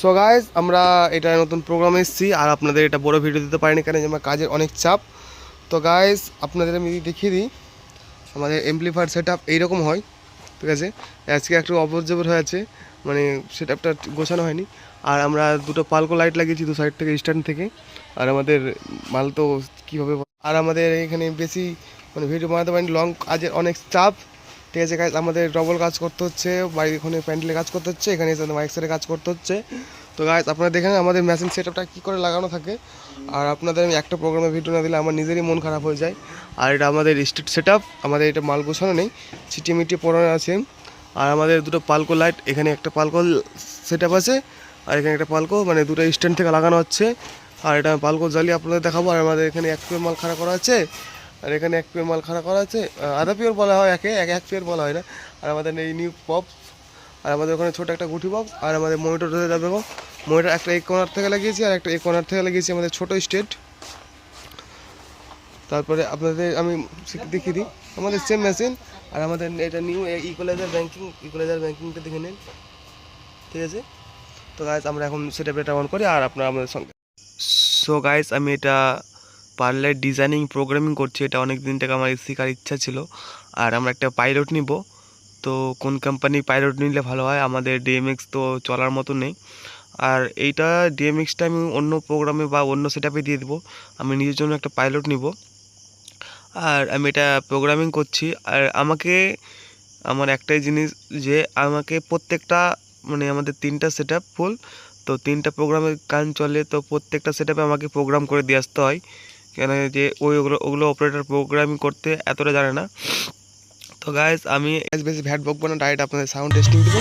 So guys আমরা এটা নতুন প্রোগ্রামে এসেছি, আর আপনাদের এটা বড় ভিডিও দিতে পারিনি কেন আমার কাজের অনেক চাপ। তো গাইজ আপনাদের আমি দেখিয়ে দিই, আমাদের এমপ্লিফায়ার সেট আপ এইরকম হয়, ঠিক আছে? আজকে একটু অপরজবর হয়ে আছে মানে সেট আপটা গোছানো হয়নি। আর আমরা দুটো পালকো লাইট লাগিয়েছি দু সাইড থেকে স্ট্যান্ড থেকে। আর আমাদের মাল তো কীভাবে আর আমাদের এখানে বেশি মানে ভিডিও বানাতে পারিনি লং কাজের অনেক চাপ। ঠিক আছে কাজ আমাদের ডবল কাজ করতে হচ্ছে, বাড়ির ওখানে প্যান্ডেলে কাজ করতে হচ্ছে, এখানে এসে মাইক সেটে কাজ করতে হচ্ছে। তো গাছ আপনারা দেখেন আমাদের মেশিন সেট আপটা কী করে লাগানো থাকে। আর আপনাদের আমি একটা প্রোগ্রামে ভিডিও না দিলে আমার নিজেরই মন খারাপ হয়ে যায়। আর এটা আমাদের স্ট্রিট সেট আমাদের এটা মাল গোছানো নেই ছিটিয়ে মিটিয়ে পড়ানো আছে। আর আমাদের দুটো পালকো লাইট এখানে একটা পালকো সেট আছে, আর এখানে একটা পালকো মানে দুটো স্ট্যান্ড থেকে লাগানো হচ্ছে। আর এটা পালকো জ্বালিয়ে আপনাদের দেখাবো। আর আমাদের এখানে এক মাল খাড়া করা আছে। আর এখানে এক পিওর মাল খাড়া করা আছে। আধা পিওর বলা হয় একে, এক এক পিওর বলা হয় না। আর আমাদের এই নিউ পপ আর আমাদের ওখানে ছোটো একটা গুটি পপ আর আমাদের মনিটর ধরে যাবে মনিটর একটা এই কর্নার থেকে লাগিয়েছি, আর একটা এই কর্নার থেকে লাগিয়েছি আমাদের ছোটো স্টেট তারপরে আপনাদের আমি দেখিয়ে দিই। আমাদের সেম মেশিন আর আমাদের এটা নিউ ইকোলাইজার ব্যাঙ্কিং ইকোলাইজার ব্যাঙ্কিংটা দেখে নিন। ঠিক আছে? তো গাইজ আমরা এখন সেটা এটা অন করি, আর আপনারা আমাদের সঙ্গে। সো গাইজ আমি এটা পার্লার ডিজাইনিং প্রোগ্রামিং করছি, এটা অনেক দিন থেকে আমার শেখার ইচ্ছা ছিল। আর আমরা একটা পাইলট নিব। তো কোন কোম্পানি পাইলট নিলে ভালো হয়? আমাদের ডিএমএক্স তো চলার মতো নেই। আর এইটা ডিএমএক্সটা আমি অন্য প্রোগ্রামে বা অন্য সেটআপে দিয়ে দেবো। আমি নিজের জন্য একটা পাইলট নিব। আর আমি এটা প্রোগ্রামিং করছি। আর আমাকে, আমার একটাই জিনিস যে আমাকে প্রত্যেকটা মানে আমাদের তিনটা সেট ফুল তো তিনটা প্রোগ্রামে গান চলে, তো প্রত্যেকটা সেট আমাকে প্রোগ্রাম করে দিয়ে আসতে হয়। কেন যে ওই ওগুলো ওগুলো অপারেটর প্রোগ্রামিং করতে এতটা জানে না। তো গাইজ আমি বেশি ভ্যাট বকবো না ডাইরেক্ট আপনাদের সাউন্ড টেস্টিং দেবো।